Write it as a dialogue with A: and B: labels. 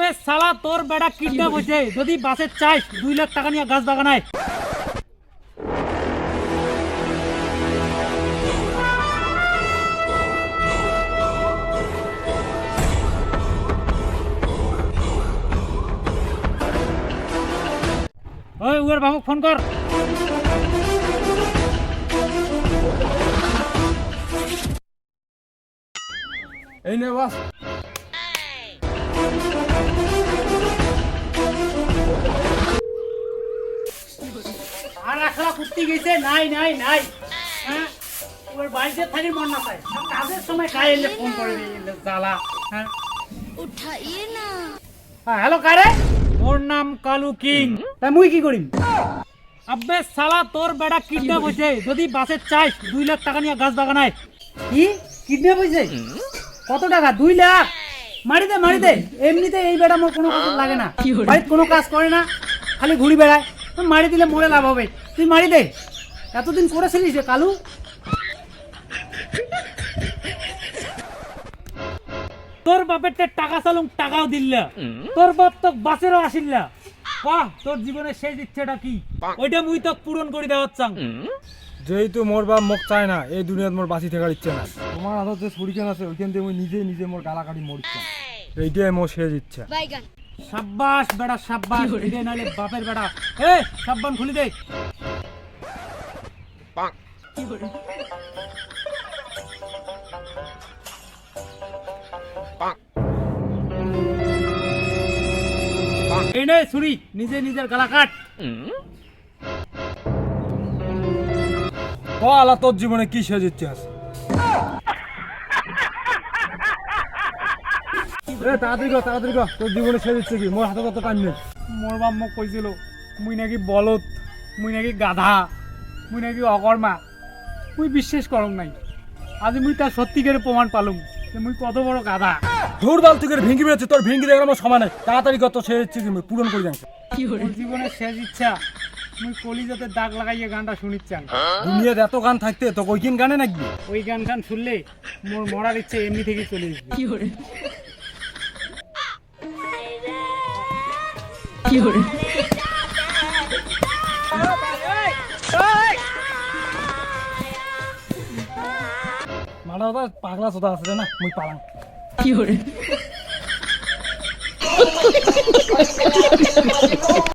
A: আব্বে সালা তোর বেড়া কিডন্যাপ হয়েছে। যদি বাসে চাইস দুই লাখ টাকা নিয়ে গাছ বাগানায়। ওই উয়ার বাবুক ফোন কর।
B: এই নে বাস।
A: আর একলা কুত্তি গেছে? নাই নাই নাই। হ্যাঁ? ওর বাড়িতে থাকি মন না পায়। কাজের সময় খাই এলে ফোন করে জ্বালা হ্যাঁ?
C: উঠাইয়ে না।
A: হ্যাঁ, হ্যালো কারে? ওর নাম কালু কিং। মুই কি করিম? আব্বে সালা তোর বেড়া কিডন্যাপ হয়েছে। যদি বাসে চাইস দুই লাখ টাকা নিয়ে গাছ বাগানায়। কি? কিডন্যাপ কত টাকা? দুই লাখ? মারি দে মারি দে। এমনিতে এই বেড়া মোর কোনো কাজ লাগে না। বাড়িতে কোনো কাজ করে না খালি ঘুরি বেড়ায়। তো মারি দিলে মরে লাভ হবে। তুই মারি দে। এতদিন করেছিলিস রে কালু? তোর বাপের তে টাকা চালুম টাকাও দিল তোর বাপ তো বাসেরও আসিল না। বাহ তোর জীবনের শেষ ইচ্ছেটা কি? ওইটা মুই তো পূরণ করে দেওয়ার চাং।
B: যেহেতু মোর বাপ মোক চায় না এই দুনিয়াত মোর বাঁচি থাকার ইচ্ছা নাই। তোমার হাতত যে ছুরিখান আছে ওইখান মই নিজে নিজে মোর গালা কাটি মরিচ্ছা এইটাই মোর শেষ ইচ্ছা।
A: সাব্বাস বেড়া সাব্বাস। এটাই নাহলে বাপের বেড়া। এ সাব্বান খুলি দে। এই নে ছুরি। নিজে নিজের গালা কাট।
B: ক তোর জীবনে কি শেষ ইচ্ছা আছে? তাড়াতাড়ি কর তাড়াতাড়ি কর তোর জীবনে শেষ ইচ্ছে কি? মোর হাতে কত টাইম নেই।
A: মোর বাপ মোক কইছিল মুই নাকি বলত মুই নাকি গাধা মুই নাকি অকর্মা মুই বিশ্বাস করং নাই। আজি মুই তার সত্যিকারে প্রমাণ পালুম যে মুই কত বড় গাধা।
B: ধুর বাল তুই ভেঙ্গি বেরোচ্ছে তোর ভেঙ্গি দেখার আমার সময় নাই। তাড়াতাড়ি কর তোর শেষ ইচ্ছে কি? মই পূরণ করে যাচ্ছে
A: মোর জীবনের শেষ ইচ্ছা মুই কলিজাতে দাগ লাগাইয়ে গানটা শুনিচ্ছান
B: দুনিয়ার এত গান থাকতে তো ওইখান গানে নাকি?
A: ওই গান গান শুনলে মোর মরার ইচ্ছে এমনি থেকেই চলে আসবে।
B: মারা পাগলা সোদা আছে রে না মুই পালাম